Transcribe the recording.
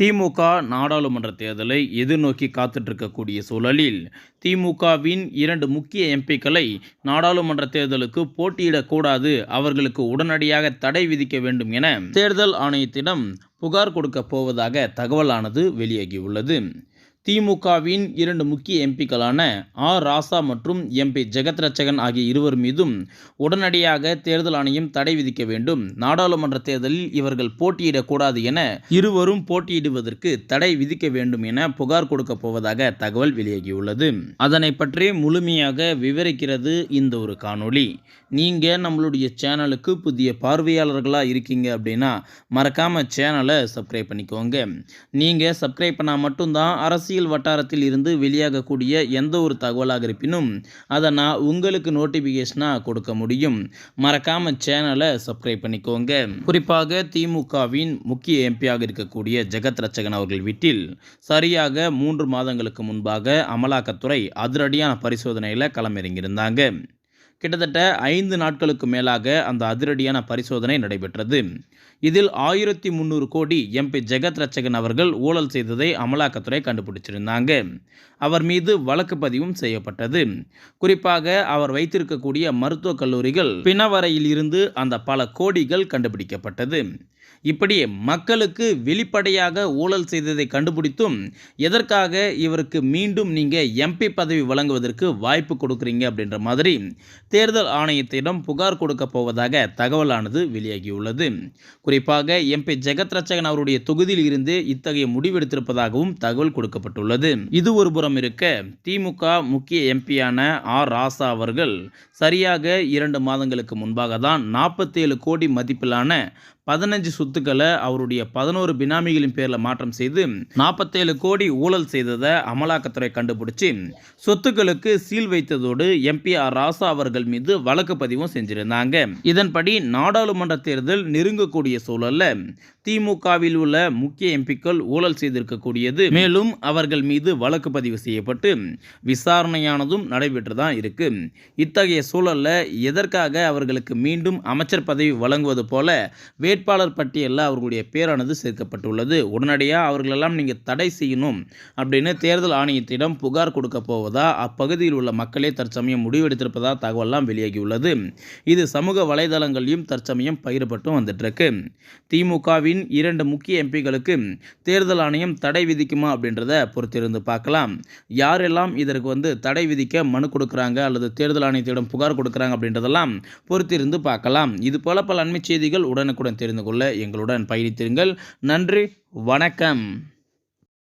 திமுக நாடாளுமன்ற தேர்தலை எதிர்நோக்கி காத்துட்ருக்கக்கூடிய சூழலில் திமுகவின் இரண்டு முக்கிய எம்பிக்களை நாடாளுமன்ற தேர்தலுக்கு போட்டியிடக்கூடாது அவர்களுக்கு உடனடியாக தடை விதிக்க வேண்டும் என தேர்தல் ஆணையத்திடம் புகார் கொடுக்கப் போவதாக தகவலானது வெளியாகியுள்ளது. திமுகவின் இரண்டு முக்கிய எம்பிக்களான ஆர் ராசா மற்றும் எம்பி ஜெகத்ரட்சகன் ஆகிய இருவர் மீதும் உடனடியாக தேர்தல் ஆணையம் தடை விதிக்க வேண்டும். நாடாளுமன்ற தேர்தலில் இவர்கள் போட்டியிடக்கூடாது என இருவரும் போட்டியிடுவதற்கு தடை விதிக்க வேண்டும் என புகார் கொடுக்க போவதாக தகவல் வெளியாகியுள்ளது. அதனை பற்றி முழுமையாக விவரிக்கிறது இந்த ஒரு காணொளி. நீங்கள் நம்மளுடைய சேனலுக்கு புதிய பார்வையாளர்களாக இருக்கீங்க அப்படின்னா மறக்காமல் சேனலை சப்ஸ்கிரைப் பண்ணிக்கோங்க. நீங்கள் சப்ஸ்கிரைப் பண்ணால் மட்டும்தான் அரசு அரசியல் வட்டாரத்தில் இருந்து வெளியாகக்கூடிய எந்த ஒரு தகவலாக இருப்பினும் அதை நான் உங்களுக்கு நோட்டிஃபிகேஷனாக கொடுக்க முடியும். மறக்காமல் சேனலை சப்ஸ்கிரைப் பண்ணிக்கோங்க. குறிப்பாக திமுகவின் முக்கிய எம்பியாக இருக்கக்கூடிய ஜெகத் ரட்சகன் அவர்கள் வீட்டில் சரியாக மூன்று மாதங்களுக்கு முன்பாக அமலாக்கத்துறை அதிரடியான பரிசோதனையில் களமிறங்கியிருந்தாங்க. கிட்டத்தட்ட ஐந்து நாட்களுக்கு மேலாக அந்த அதிரடியான பரிசோதனை நடைபெற்றது. இதில் ஆயிரத்தி முந்நூறு கோடி எம்பி ஜெகத் ரட்சகன் அவர்கள் ஊழல் செய்ததை அமலாக்கத்துறை கண்டுபிடிச்சிருந்தாங்க. அவர் மீது வழக்கு பதிவும் செய்யப்பட்டது. குறிப்பாக அவர் வைத்திருக்கக்கூடிய மருத்துவக் கல்லூரிகள் பிணவரையில் இருந்து அந்த பல கோடிகள் கண்டுபிடிக்கப்பட்டது. இப்படி மக்களுக்கு வெளிப்படையாக ஊழல் செய்ததை கண்டுபிடித்தும் எதற்காக இவருக்கு மீண்டும் நீங்கள் எம்பி பதவி வழங்குவதற்கு வாய்ப்பு கொடுக்குறீங்க அப்படின்ற மாதிரி தேர்தல் ஆணையத்திடம் புகார் கொடுக்க போவதாக தகவலானது வெளியாகியுள்ளது. குறிப்பாக எம்பி ஜெகத் ரச்சகன் அவருடைய தொகுதியில் இருந்து இத்தகைய முடிவெடுத்திருப்பதாகவும் தகவல் கொடுக்கப்பட்டுள்ளது. இது ஒரு புறம் இருக்க திமுக முக்கிய எம்பியான ஆர் ராசா அவர்கள் சரியாக இரண்டு மாதங்களுக்கு முன்பாக தான் நாற்பத்தேழு கோடி மதிப்பிலான பதினஞ்சு சொத்துக்களை அவருடைய பதினோரு பினாமிகளின் பேரில் மாற்றம் செய்து நாற்பத்தேழு கோடி ஊழல் செய்ததை அமலாக்கத்துறை கண்டுபிடிச்சி சொத்துக்களுக்கு சீல் வைத்ததோடு எம்பி ஆர் ராசா அவர்கள் மீது வழக்கு பதிவும் செஞ்சிருந்தாங்க. இதன்படி நாடாளுமன்ற தேர்தல் நெருங்கக்கூடிய சூழலில் திமுகவில் உள்ள முக்கிய எம்பிக்கள் ஊழல் செய்திருக்கக்கூடியது. மேலும் அவர்கள் மீது வழக்கு பதிவு செய்யப்பட்டு விசாரணையானதும் நடைபெற்று தான் இருக்கு. இத்தகைய சூழலில் எதற்காக அவர்களுக்கு மீண்டும் அமைச்சர் பதவி வழங்குவது போல வேட்பாளர் பட்டியலில் அவர்களுடைய பேரானது சேர்க்கப்பட்டுள்ளது. உடனடியாக அவர்களெல்லாம் நீங்கள் தடை செய்யணும் அப்படின்னு தேர்தல் ஆணையத்திடம் புகார் கொடுக்க போவதா அப்பகுதியில் உள்ள மக்களே தற்சமயம் முடிவெடுத்திருப்பதா தகவல்லாம் வெளியாகியுள்ளது. இது சமூக வலைதளங்களிலும் தற்சமயம் பகிரப்பட்டும் வந்துட்டுருக்கு. திமுகவின் இரண்டு முக்கிய எம்பிகளுக்கு தேர்தல் ஆணையம் தடை விதிக்குமா அப்படின்றத பொறுத்திருந்து பார்க்கலாம். யாரெல்லாம் இதற்கு வந்து தடை விதிக்க மனு கொடுக்குறாங்க அல்லது தேர்தல் ஆணையத்திடம் புகார் கொடுக்குறாங்க அப்படின்றதெல்லாம் பொறுத்திருந்து பார்க்கலாம். இது போல பல அண்மை செய்திகள் உடனுக்குடன் தெரிந்து கொள்ள எங்களுடன் பயணித்திருங்கள். நன்றி வணக்கம்.